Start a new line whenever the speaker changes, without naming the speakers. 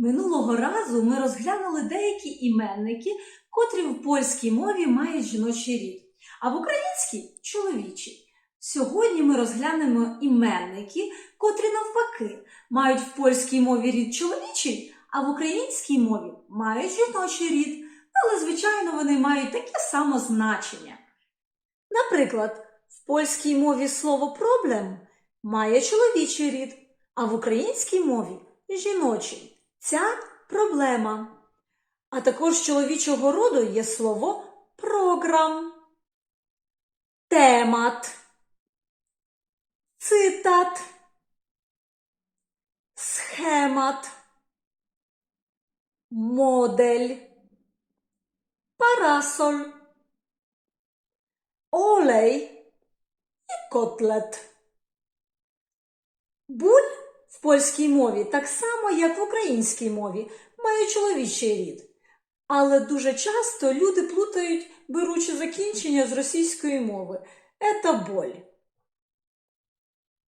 Минулого разу ми розглянули деякі іменники, котрі в польській мові мають жіночий рід, а в українській чоловічий. Сьогодні ми розглянемо іменники, котрі навпаки мають в польській мові рід чоловічий, а в українській мові мають жіночий рід, але, звичайно, вони мають таке само значення. Наприклад, в польській мові слово проблем має чоловічий рід, а в українській мові жіночий. Ця проблема. А також чоловічого роду є слово програм, темат, цитат, схемат, модель, парасоль, олей і котлет. Буль в польській мові так само, як в українській мові, має чоловічий рід. Але дуже часто люди плутають, беручи закінчення з російської мови. Ета боль.